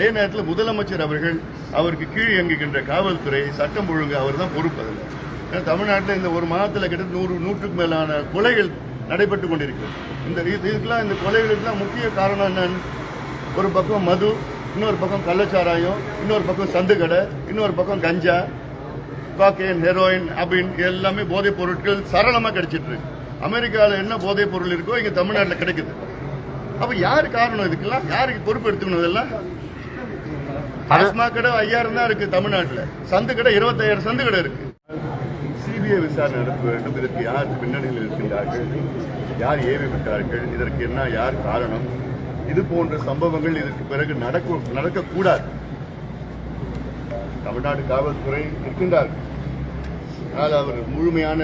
அதே நேரத்தில் முதலமைச்சர் அவர்கள் அவருக்கு கீழ் இயங்குகின்ற காவல்துறை சட்டம் ஒழுங்கு அவர் தான் பொறுப்பு அதில். ஏன்னா தமிழ்நாட்டில் இந்த ஒரு மாதத்தில் கிட்ட நூறு நூற்றுக்கு மேலான கொலைகள் நடைபெற்று கொண்டிருக்கிறது. இந்த இதுக்கெல்லாம் இந்த கொலைகளுக்கெல்லாம் முக்கிய காரணம் என்னன்னு ஒரு பக்கம் மது இன்னொரு பக்கம் கள்ளச்சாராயம் இன்னொரு பக்கம் சந்துக்கடை இன்னொரு பக்கம் கஞ்சா காக்கேன் ஹெரோயின் அபின் எல்லாமே போதைப் பொருட்கள் சரளமாக கிடைச்சிட்டு இருக்கு. அமெரிக்காவில் என்ன போதைப் பொருள் இருக்கோ இங்கே தமிழ்நாட்டில் கிடைக்குது. அப்போ யார் காரணம் இதுக்கெல்லாம்? யாருக்கு பொறுப்பு எடுத்துக்கணும் இதெல்லாம்? டாஸ்மா கடை ஐயாயிரம் தான் இருக்கு தமிழ்நாட்டில். சந்து கடை இருபத்தாயிரம் சந்து கடை இருக்கு. சிபிஐ விசாரணை நடத்த வேண்டும். இதற்கு யார் பின்னணியில் இருக்கின்றார்கள்? யார் ஏவி விட்டார்கள்? இதற்கு என்ன யார் காரணம்? இது போன்ற சம்பவங்கள் இதற்கு பிறகு நடக்க நடக்கக்கூடாது. தமிழ்நாடு காவல்துறை இருக்கின்றார்கள் ஆனால் அவர் முழுமையான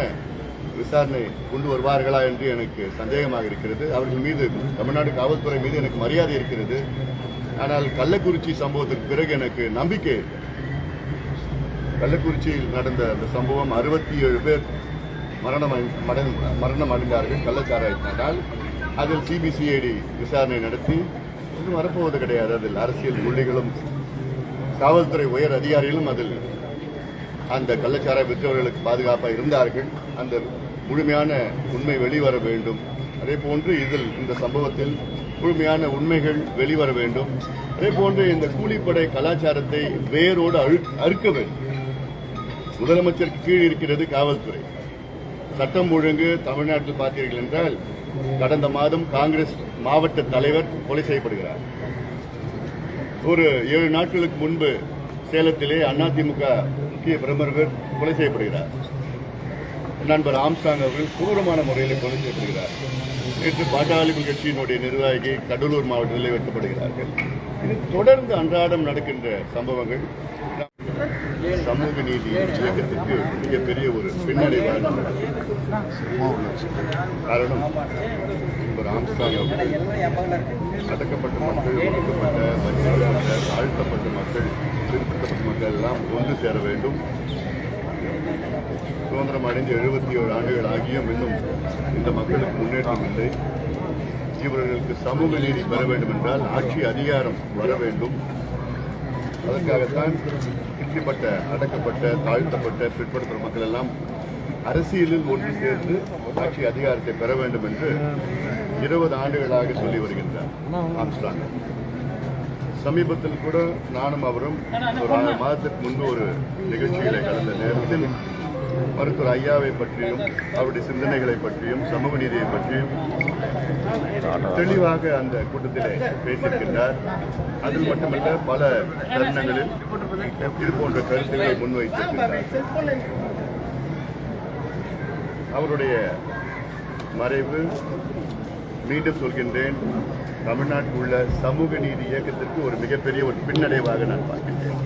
விசாரணை கொண்டு வருவார்களா என்று எனக்கு சந்தேகமாக இருக்கிறது. அவர்கள் மீது தமிழ்நாடு காவல்துறை மீது எனக்கு மரியாதை இருக்கிறது. ஆனால் கள்ளக்குறிச்சி சம்பவத்திற்கு பிறகு எனக்கு நம்பிக்கை கள்ளக்குறிச்சியில் நடந்த அந்த சம்பவம் அறுபத்தி ஏழு பேர் மரணம் அடை- மரணம் மரணம் அடைந்தார்கள் கள்ளச்சாராயத்தினால். அதில் சிபிசிஐடி விசாரணை நடத்தி இது வரப்போவது கிடையாது. அதில் அரசியல் புள்ளிகளும் காவல்துறை உயர் அதிகாரிகளும் அதில் அந்த கள்ளச்சாராய விற்றவர்களுக்கு பாதுகாப்பாக இருந்தார்கள். அந்த முழுமையான உண்மை வெளிவர வேண்டும். அதே போன்று இதில் இந்த சம்பவத்தில் முழுமையான உண்மைகள் வெளிவர வேண்டும். அதே போன்று இந்த கூலிப்படை கலாச்சாரத்தை வேரோடு அழு- அறுக்க வேண்டும். முதலமைச்சருக்கு கீழ் இருக்கிறது காவல்துறை. சட்டம் ஒழுங்கு தமிழ்நாட்டில் பார்த்தீர்கள் என்றால் கடந்த மாதம் காங்கிரஸ் மாவட்ட தலைவர் கொலை செய்யப்படுகிறார். ஒரு ஏழு நாட்களுக்கு முன்பு சேலத்திலே அதிமுக முக்கிய பிரமுகர் கொலை செய்யப்படுகிறார். நண்பர் ஆம்ஸ்டாங் அவர்கள் கொடூரமான முறையில் கொலை செய்யப்படுகிறார் நேற்று பாட்டாளிப்பு கட்சியினுடைய நிர்வாகி கடலூர் மாவட்டத்தில் வெட்டப்படுகிறார்கள் இது தொடர்ந்து அன்றாடம் நடக்கின்ற சம்பவங்கள். சமூக நீதி இயக்கத்திற்கு மிகப்பெரிய ஒரு பின்னடைவாக காரணம் நண்பர் ஆம்ஸ்டாங் அடக்கப்பட்ட மக்கள் ஒடுக்கப்பட்ட வஞ்சிக்கப்பட்ட தாழ்த்தப்பட்ட மக்கள் பிற்படுத்தப்பட்ட மக்கள் எல்லாம் ஒன்று சேர வேண்டும். சுதந்திரம் அடைந்து எழுபத்தி ஏழு ஆண்டுகள் ஆகியும் இன்னும் இந்த மக்களுக்கு முன்னேற்றம் இல்லை. இவர்களுக்கு சமூக நீதி பெற வேண்டும் என்றால் ஆட்சி அதிகாரம் வர வேண்டும். அதற்காகத்தான் பிரிக்கப்பட்ட அடக்கப்பட்ட தாழ்த்தப்பட்ட பிற்படுத்துகிற மக்கள் எல்லாம் அரசியலில் ஒன்று சேர்ந்து ஆட்சி அதிகாரத்தை பெற வேண்டும் என்று இருபது ஆண்டுகளாக சொல்லி வருகின்றார் ஆம்ஸ்டாங் சமீபத்தில் கூட நானும் அவரும் ஒரு ஆறு மாதத்துக்கு முன்பு ஒரு நிகழ்ச்சிகளை கலந்த நேரத்தில் மருத்துவர் ஐயாவை பற்றியும் அவருடைய சிந்தனைகளை பற்றியும் சமூக நீதியை பற்றியும் தெளிவாக அந்த கூட்டத்திலே பேசியிருக்கின்றார். அதில் மட்டுமல்ல பல தருணங்களில் இது போன்ற கருத்துக்களை முன்வைத்திருக்கின்றார். அவருடைய மறைவு மீண்டும் சொல்கின்றேன் தமிழ்நாட்டில் உள்ள சமூக நீதி இயக்கத்திற்கு ஒரு மிகப்பெரிய ஒரு பின்னடைவாக நான் பார்க்கின்றேன்.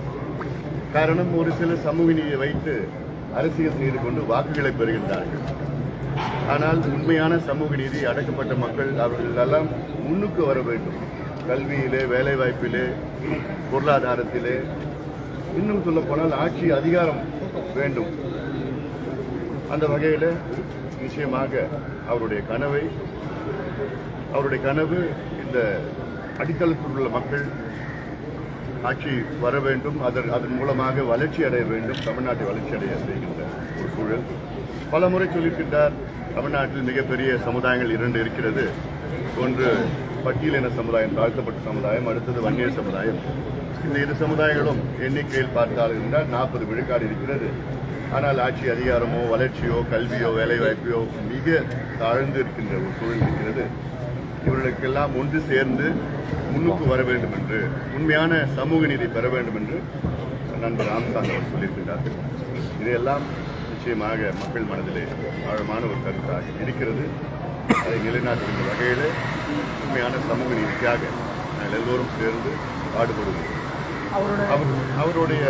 காரணம் ஒரு சில சமூக நீதியை வைத்து அரசியல் செய்து கொண்டு வாக்குகளை பெறுகின்றார்கள். ஆனால் உண்மையான சமூக நீதி அடக்கப்பட்ட மக்கள் அவர்கள் எல்லாம் முன்னுக்கு வர வேண்டும். கல்வியிலே வேலைவாய்ப்பிலே பொருளாதாரத்திலே. இன்னும் சொல்லப்போனால் ஆட்சி அதிகாரம் வேண்டும். அந்த வகையில் நிச்சயமாக அவருடைய கனவை அவருடைய கனவு இந்த அடித்தளத்தில் உள்ள மக்கள் ஆட்சி வர வேண்டும். அதன் அதன் மூலமாக வளர்ச்சி அடைய வேண்டும். தமிழ்நாட்டை வளர்ச்சி அடைய செய்கின்ற ஒரு சூழல். பல முறை சொல்லியிருக்கின்றார் தமிழ்நாட்டில் மிகப்பெரிய சமுதாயங்கள் இரண்டு இருக்கிறது. ஒன்று பட்டியலின சமுதாயம் தாழ்த்தப்பட்ட சமுதாயம் அடுத்தது வன்னியர் சமுதாயம். இந்த இரு சமுதாயங்களும் எண்ணிக்கையில் பார்த்தால் என்றால் நாற்பது விழுக்காடு இருக்கிறது. ஆனால் ஆட்சி அதிகாரமோ வளர்ச்சியோ கல்வியோ வேலைவாய்ப்பையோ மிக தாழ்ந்து இருக்கின்ற ஒரு சூழல் இருக்கிறது. இவர்களுக்கெல்லாம் ஒன்று சேர்ந்து முன்னுக்கு வர வேண்டும் என்று உண்மையான சமூக நீதி பெற வேண்டும் என்று நண்பர் ராம்சாங் அவர் சொல்லியிருக்கிறார்கள் இதையெல்லாம் நிச்சயமாக மக்கள் மனதிலே ஆழமான ஒரு கருத்தாக இருக்கிறது. அதை நிலைநாட்டுகின்ற வகையில் உண்மையான சமூக நீதிக்காக நாங்கள் எல்லோரும் சேர்ந்து பாடுபடுவோம். அவர் அவருடைய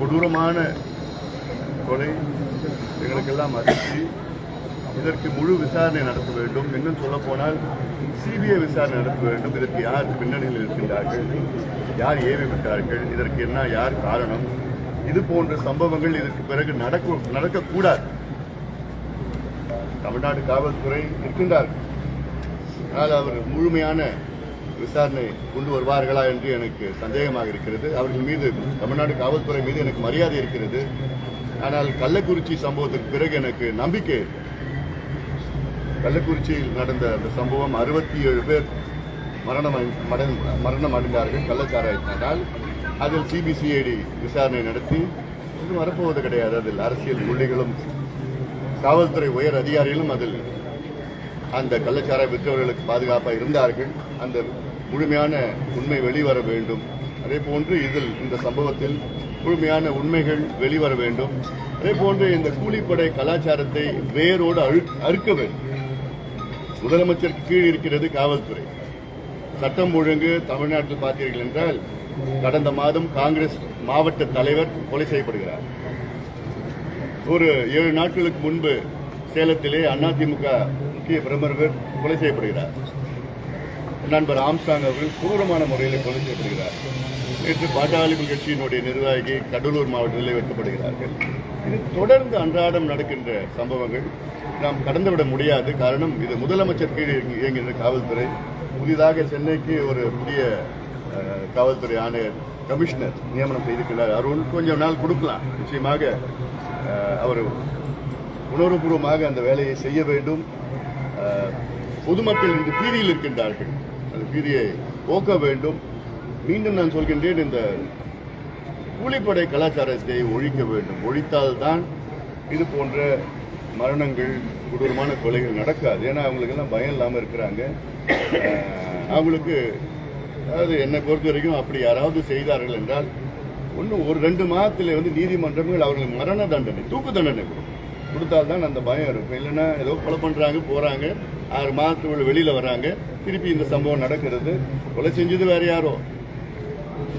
கொடூரமான கொலை எங்களுக்கெல்லாம் அதிர்ச்சி. இதற்கு முழு விசாரணை நடத்த வேண்டும். இன்னும் சொல்ல போனால் சிபிஐ விசாரணை நடத்த வேண்டும். இதற்கு யார் பின்னணியில் இருக்கின்றார்கள்? யார் ஏவி விட்டார்கள்? இதற்கு என்ன யார் காரணம்? இது போன்ற சம்பவங்கள் இதற்கு பிறகு நடக்க நடக்கக்கூடாது. தமிழ்நாடு காவல்துறை இருக்கின்றார்கள் ஆனால் அவர் முழுமையான விசாரணை கொண்டு வருவார்களா என்று எனக்கு சந்தேகமாக இருக்கிறது. அவர்கள் மீது தமிழ்நாடு காவல்துறை மீது எனக்கு மரியாதை இருக்கிறது. ஆனால் கள்ளக்குறிச்சி சம்பவத்திற்கு பிறகு எனக்கு நம்பிக்கை இருக்கு. கள்ளக்குறிச்சியில் நடந்த அந்த சம்பவம் அறுபத்தி ஏழு பேர் மரணம் அடை- மரணம் மரணம் அடைந்தார்கள். கள்ளச்சாராயத்தினால் அதில் சிபிசிஐடி விசாரணை நடத்தி. இன்னும் வரப்போவது கிடையாது. அதில் அரசியல் புள்ளிகளும் காவல்துறை உயர் அதிகாரிகளும் அதில் அந்த கள்ளச்சாராய விற்றவர்களுக்கு பாதுகாப்பாக இருந்தார்கள். அந்த முழுமையான உண்மை வெளிவர வேண்டும். அதே போன்று இதில் இந்த சம்பவத்தில் முழுமையான உண்மைகள் வெளிவர வேண்டும். அதே போன்று இந்த கூலிப்படை கலாச்சாரத்தை வேரோடு அழு- அறுக்க வேண்டும். முதலமைச்சருக்கு கீழ் இருக்கிறது காவல்துறை. சட்டம் ஒழுங்கு தமிழ்நாட்டில் பார்த்தீர்கள் என்றால் கடந்த மாதம் காங்கிரஸ் மாவட்ட தலைவர் கொலை செய்யப்படுகிறார். ஒரு ஏழு நாட்களுக்கு முன்பு சேலத்திலே அதிமுக முக்கிய பிரமுகர் கொலை செய்யப்படுகிறார். நண்பர் ஆம்சாங் அவர்கள் கொடூரமான முறையில் கொலை செய்யப்படுகிறார். நேற்று பாட்டாளிகள் கட்சியினுடைய நிர்வாகி கடலூர் மாவட்டத்தில் வெட்டப்படுகிறார்கள். இது தொடர்ந்து அன்றாடம் நடக்கின்ற சம்பவங்கள். நாம் கடந்துவிட முடியாது. காரணம் இது முதலமைச்சர் கீழ் இயங்குகின்ற காவல்துறை. புதிதாக சென்னைக்கு ஒரு புதிய காவல்துறை ஆணையர் கமிஷனர் நியமனம் செய்திருக்கிறார். அருள் கொஞ்சம் நாள் கொடுக்கலாம். நிச்சயமாக அவர் உணர்வுபூர்வமாக அந்த வேலையை செய்ய வேண்டும். பொதுமக்கள் இன்று பீதியில் இருக்கின்றார்கள். அந்த பீதியை போக்க வேண்டும். மீண்டும் நான் சொல்கின்றேன் இந்த கூலிப்படை கலாச்சாரத்தை ஒழிக்க வேண்டும். ஒழித்தால்தான் இது போன்ற மரணங்கள் கொடூரமான கொலைகள் நடக்காது. ஏன்னா அவங்களுக்கெல்லாம் பயம் இல்லாமல் இருக்கிறாங்க. அவங்களுக்கு அதாவது என்னை பொறுத்த வரைக்கும் அப்படி யாராவது செய்தார்கள் என்றால் ஒன்றும் ஒரு ரெண்டு மாதத்தில் வந்து நீதிமன்றங்கள் அவர்களுக்கு மரண தண்டனை தூக்கு தண்டனை கொடுக்கும் கொடுத்தால்தான் அந்த பயம் இருக்கும். இல்லைன்னா ஏதோ கொலை பண்ணுறாங்க போகிறாங்க ஆறு மாதத்துக்குள்ள வெளியில் வராங்க திருப்பி இந்த சம்பவம் நடக்கிறது. கொலை செஞ்சது வேற யாரோ?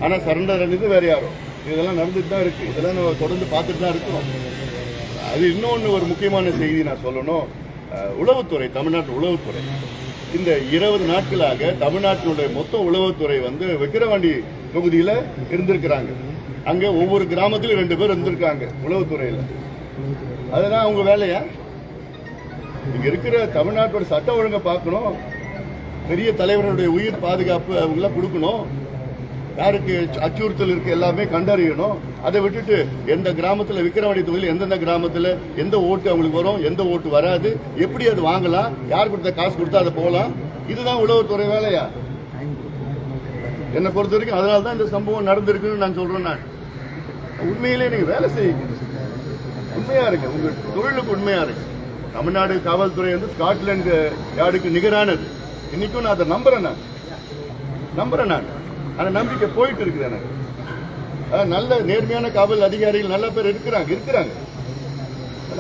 ஆனால் சரண்டர் அணிந்து வேறு யாரோ? இதெல்லாம் நடந்துட்டு தான் இருக்குது இதெல்லாம் நம்ம தொடர்ந்து பார்த்துட்டு தான் இருக்கோம். அது இன்னொன்று ஒரு முக்கியமான செய்தி நான் சொல்லணும். உளவுத்துறை தமிழ்நாட்டு உளவுத்துறை. இந்த இருபது நாட்களாக தமிழ்நாட்டினுடைய மொத்த உளவுத்துறை வந்து விக்கிரவாண்டி தொகுதியில் இருந்திருக்கிறாங்க. அங்கே ஒவ்வொரு கிராமத்திலும் ரெண்டு பேர் இருந்திருக்காங்க உளவுத்துறையில். அதெல்லாம் அவங்க வேலையா? இங்கே இருக்கிற தமிழ்நாட்டோட சட்ட ஒழுங்கை பார்க்கணும். பெரிய தலைவர்களுடைய உயிர் பாதுகாப்பு அவங்களாம் கொடுக்கணும். யாருக்கு அச்சுறுத்தல் இருக்கு எல்லாமே கண்டறியணும். அதை விட்டுட்டு எந்த கிராமத்தில் விக்கிரவாடி தொகுதியில் எந்தெந்த கிராமத்தில் எந்த ஓட்டு அவங்களுக்கு வரும் எந்த ஓட்டு வராது எப்படி அது வாங்கலாம் யார் கொடுத்த காசு கொடுத்தா அதை போகலாம். இதுதான் உளவுத்துறை வேலையா? என்னை பொறுத்த வரைக்கும் அதனால தான் இந்த சம்பவம் நடந்திருக்குன்னு நான் சொல்றேன் நான். உண்மையிலே நீங்க வேலை செய்யுங்க உண்மையா இருக்கு உங்க தொழிலுக்கு உண்மையா இருக்கு தமிழ்நாடு காவல்துறை வந்து ஸ்காட்லாந்து யார்டுக்கு நிகரானது. இன்னைக்கும் நான் அதை நம்புறேன் நான். நம்புறேன் நான். அந்த நம்பிக்கை போயிட்டு இருக்குது எனக்கு. நல்ல நேர்மையான காவல் அதிகாரிகள் நல்ல பேர் இருக்கிறாங்க இருக்கிறாங்க.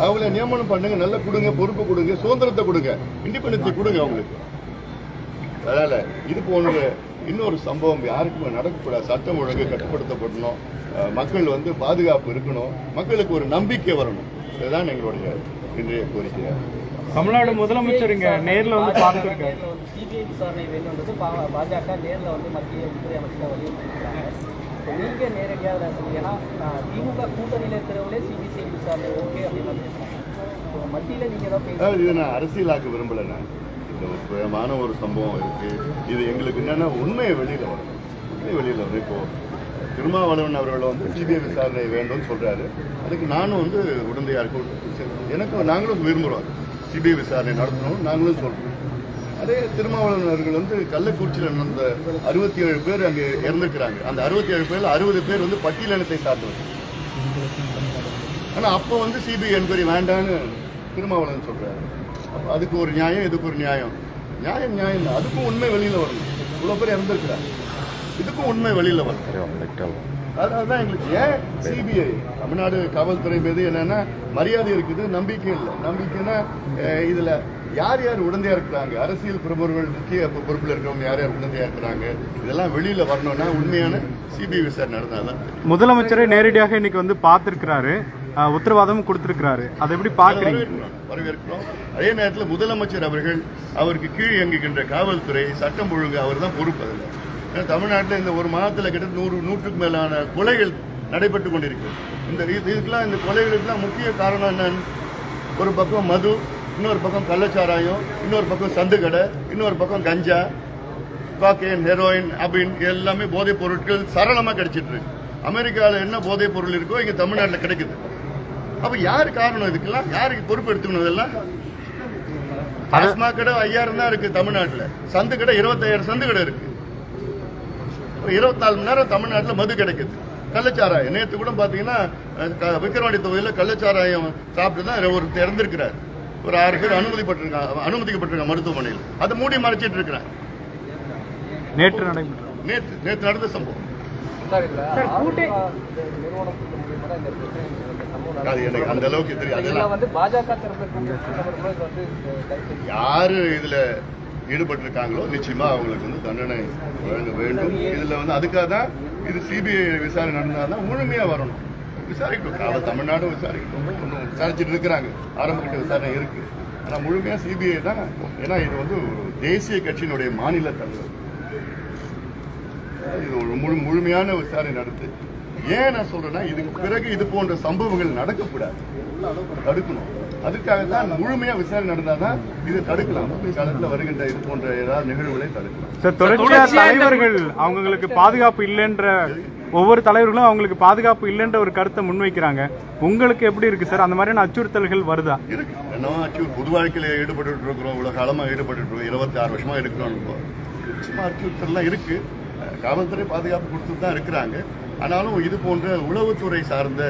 அவங்கள நியமனம் பண்ணுங்க நல்லா கொடுங்க பொறுப்பு கொடுங்க சுதந்திரத்தை கொடுங்க இண்டிபெண்டன்ஸை கொடுங்க அவங்களுக்கு. அதனால இது போன்ற இன்னொரு சம்பவம் யாருக்குமே நடக்கக்கூடாது. சட்டம் ஒழுங்கு கட்டுப்படுத்தப்படணும். மக்கள் வந்து பாதுகாப்பு இருக்கணும். மக்களுக்கு ஒரு நம்பிக்கை வரணும். இதுதான் எங்களுடைய இன்றைய கோரிக்கை தமிழ்நாடு முதலமைச்சர் இங்க நேர்ல வந்து பார்த்துருக்காரு. சிபிஐ விசாரணை வேணுன்றது பா- பாஜக நேர்ல வந்து மத்திய உள்துறை அமைச்சர் வலியுறுத்திருக்காங்க இப்போ நீங்க நேரடியாக. ஏன்னா திமுக கூட்டணியில் இருக்கிறவங்களே சிபிசிஐ விசாரணை ஓகே அப்படின்னு மத்தியில நீங்க ஏதாவது இதை நான் அரசியலாக்க விரும்பல நான். இந்த ஒரு சுயமான ஒரு சம்பவம் இருக்கு. இது எங்களுக்கு என்னன்னா உண்மையை வெளியில வரும். உண்மை வெளியில வரும். இப்போ திருமாவளவன் அவர்கள் வந்து சிபிஐ விசாரணை வேண்டும்னு சொல்றாரு. அதுக்கு நானும் வந்து உடந்தையா இருக்க எனக்கு நாங்களும் விரும்புகிறோம் சிபிஐ விசாரணை நடத்தணும் நாங்களும் சொல்றோம். அதே திருமாவளவன் அவர்கள் வந்து கள்ளக்குறிச்சியில் நடந்த அறுபத்தி ஏழு பேர் அங்கே இறந்துக்கிறாங்க அந்த அறுபத்தி ஏழு பேரில் அறுபது பேர் வந்து பட்டியலினத்தை சார்ந்தவர்கள் ஆனால் அப்போ வந்து சிபிஐ என்கொயரி வேண்டான்னு திருமாவளவன் சொல்றாரு. அப்போ அதுக்கு ஒரு நியாயம் இதுக்கு ஒரு நியாயம். நியாயம் நியாயம் தான் அதுக்கும் உண்மை வெளியில் வரணும். இவ்வளோ பேர் இறந்துருக்கிறாங்க. இதுக்கும் உண்மை வெளியில் வரணும். அதனால தான் எங்களுக்கு ஏன் சிபிஐ தமிழ்நாடு காவல்துறை மீது என்னன்னா மரியாதை இருக்குது நம்பிக்கை இல்லை. நம்பிக்கைன்னா இதுல யார் யார் உடந்தையா இருக்கிறாங்க? அரசியல் பிரமுகர்கள் முக்கிய பொறுப்புல இருக்கிறவங்க யார் யார் உடந்தையா இருக்கிறாங்க? இதெல்லாம் வெளியில வரணும்னா உண்மையான சிபிஐ விசாரணை நடந்தாதான் முதலமைச்சரே நேரடியாக இன்னைக்கு வந்து பார்த்திருக்கிறாரு. உத்தரவாதமும் கொடுத்திருக்கிறாரு. அதை எப்படி பாக்குறீங்க வரவேற்கிறோம். அதே நேரத்தில் முதலமைச்சர் அவர்கள் அவருக்கு கீழ் இயங்குகின்ற காவல்துறை சட்டம் ஒழுங்கு அவர் தான் பொறுப்பு அதில். தமிழ்நாட்டில் இந்த ஒரு மாதத்தில் கிட்ட நூறு நூற்றுக்கு மேலான கொலைகள் நடைபெற்று கொண்டிருக்கிறது இந்த இது- இதுக்கெல்லாம் இந்த கொலைகளுக்கெல்லாம் முக்கிய காரணம் என்னன்னு ஒரு பக்கம் மது இன்னொரு பக்கம் கள்ளச்சாராயம் இன்னொரு பக்கம் சந்து கடை இன்னொரு பக்கம் கஞ்சா காக்கைன் ஹெரோயின் அப்படின்னு எல்லாமே போதைப் பொருட்கள் சரளமா கிடைச்சிட்டு இருக்கு. அமெரிக்காவில் என்ன போதைப் பொருள் இருக்கோ இங்க தமிழ்நாட்டில் கிடைக்குது. அப்ப யாரு காரணம் இதுக்கெல்லாம்? யாருக்கு பொறுப்பு எடுத்துக்கணும் இதெல்லாம்? டாஸ்மாக் கடை ஐயாயிரம் தான் இருக்கு தமிழ்நாட்டில். சந்து கடை இருபத்தாயிரம் சந்து கடை இருக்கு. இருபத்தி நாலு மணி நேரம் தமிழ்நாட்டில் மது கிடைக்குது. கள்ளச்சாராயம். நேற்று கூட பார்த்தீங்கன்னா விக்கிரவாண்டி தொகுதியில் கள்ளச்சாராயம் சாப்பிட்டு தான் ஒருத்தர் இறந்திருக்கிறார் ஒரு ஆறு பேர் அனுமதிப்பட்டிருக்காங்க அனுமதிக்கப்பட்டிருக்காங்க மருத்துவமனையில். அதை மூடி மறைச்சிட்டு இருக்கிறேன் நேற்று நடைபெற்ற நேற்று நேற்று நடந்த சம்பவம். அந்த அளவுக்கு யாரு இதுல ஈடுபட்டிருக்காங்களோ நிச்சயமா அவங்களுக்கு வந்து தண்டனை வழங்க வேண்டும். இதுல வந்து அதுக்காக தான் இது சிபிஐ விசாரணை நடந்தாதான் முழுமையா வரணும். விசாரிக்கட்டும். காவல் தமிழ்நாடும் விசாரிக்கட்டும். ஒன்றும் விசாரிச்சுட்டு இருக்கிறாங்க. ஆரம்பகட்ட விசாரணை இருக்கு. ஆனா முழுமையா சிபிஐ தான் ஏன்னா இது வந்து ஒரு தேசிய கட்சியினுடைய மாநில தலைவர். இது ஒரு முழு முழுமையான விசாரணை நடத்து. ஏன் நான் சொல்றேன்னா இதுக்கு பிறகு இது போன்ற சம்பவங்கள் நடக்கக்கூடாது. தடுக்கணும். அதுக்காக தான் முழுமையா விசாரணை நடந்தாதான் இது தடுக்கலாம். காலத்தில் வருகின்ற இது போன்ற ஏதாவது நிகழ்வுகளை தடுக்கலாம். சார் தொடர்ச்சியா தலைவர்கள் அவங்களுக்கு பாதுகாப்பு இல்லைன்ற ஒவ்வொரு தலைவர்களும் அவங்களுக்கு பாதுகாப்பு இல்லைன்ற ஒரு கருத்தை முன்வைக்கிறாங்க. உங்களுக்கு எப்படி இருக்கு சார்? அந்த மாதிரியான அச்சுறுத்தல்கள் வருதா? இருக்கு. என்ன ஆச்சு பொது வாழ்க்கையில ஈடுபட்டு இருக்கிறோம். இவ்வளவு காலமா ஈடுபட்டு இருக்கோம். இருபத்தி ஆறு வருஷமா இருக்கிறோம் சும்மா அச்சுறுத்தல்லாம் இருக்கு. காவல்துறை பாதுகாப்பு கொடுத்துட்டு தான் இருக்கிறாங்க. ஆனாலும் இது போன்ற உளவுத்துறை சார்ந்த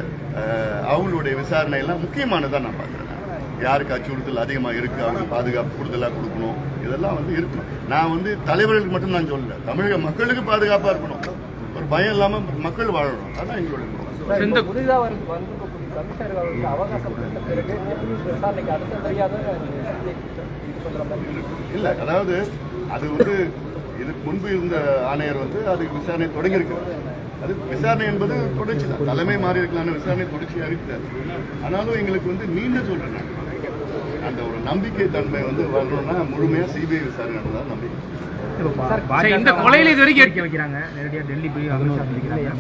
அவங்களுடைய விசாரணை எல்லாம் முக்கியமானதா நான் பார்க்குறேன். யாருக்கு அச்சுறுத்தல் அதிகமாக இருக்கு அவங்க பாதுகாப்பு கூடுதலாக கொடுக்கணும். இதெல்லாம் வந்து இருக்கணும் நான் வந்து தலைவர்களுக்கு மட்டும் நான் சொல்லல. தமிழக மக்களுக்கு பாதுகாப்பாக இருக்கணும். ஒரு பயம் இல்லாம மக்கள் வாழணும். அதான் எங்களுடைய. இந்த புதிதாக வந்து வந்திருக்கக்கூடிய கமிஷனர்கள் வந்து அவகாசம் கொடுத்த பிறகு விசாரணைக்கு அடுத்த தெரியாத இது பண்ற மாதிரி? இல்ல அதாவது அது வந்து இதுக்கு முன்பு இருந்த ஆணையர் வந்து அதுக்கு விசாரணை தொடங்கியிருக்கிறார். அது விசாரணை என்பது தொடர்ச்சி தான். தலைமை மாறி இருக்கலாம் விசாரணை தொடர்ச்சியா இருக்கிறார் ஆனாலும் எங்களுக்கு வந்து மீண்டும் சொல்றேன் நான். அந்த ஒரு நம்பிக்கை தன்மை வந்து வரணும்னா முழுமையா சிபிஐ விசாரணை நடந்தா நம்பிக்கை. சார், இந்த கொலையில இது வரைக்கும் எடுக்க வைக்கிறாங்க. நேரடியா டெல்லி போய்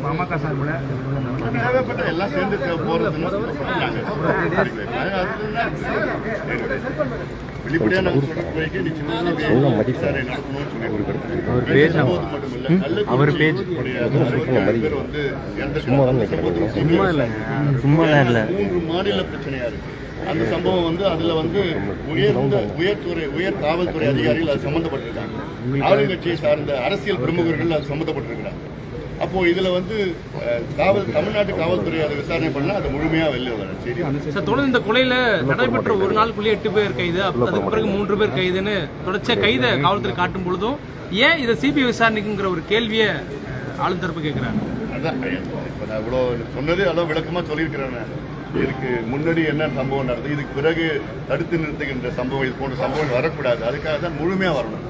பாமக சார்பில் தேவைப்பட்ட எல்லாம் சேர்ந்து தே- அவர் பேஜ் அவர் பேஜ். சும்மா இல்லைங்க இல்லை மூன்று மாநில பிரச்சனையா இருக்கு. அந்த சம்பவம் வந்து அதுல வந்து உயர்ந்த உயர்துறை உயர் காவல்துறை அதிகாரிகள் அது சம்பந்தப்பட்டிருக்காங்க. ஆளுங்கட்சியை சார்ந்த அரசியல் பிரமுகர்கள் அது சம்பந்தப்பட்டிருக்கிறாங்க. அப்போ இதுல வந்து காவல் தமிழ்நாட்டு காவல்துறை அதை விசாரணை பண்ணா அது முழுமையா வெளில வரும். சரி? சார் தொடர்ந்து இந்த கொலையில நடைபெற்ற ஒரு நாளுக்குள்ளே எட்டு பேர் கைது. அப்ப அதுக்கு பிறகு மூன்று பேர் கைதுன்னு தொடர்ச்சியா கைதை காவல்துறை காட்டும் பொழுதும் ஏன் இதை சிபிஐ விசாரணைக்குங்கிற ஒரு கேள்வியை ஆளும் தரப்பு கேட்கிறாங்க அதான் இப்ப நான் இவ்வளோ சொன்னது அதான் விளக்கமா சொல்லியிருக்கிறேன். இதுக்கு முன்னாடி என்ன சம்பவம் நடந்தது இதுக்கு பிறகு தடுத்து நிறுத்துகின்ற சம்பவம் இது போன்ற சம்பவம் வரக்கூடாது. அதுக்காக தான் முழுமையா வரணும்.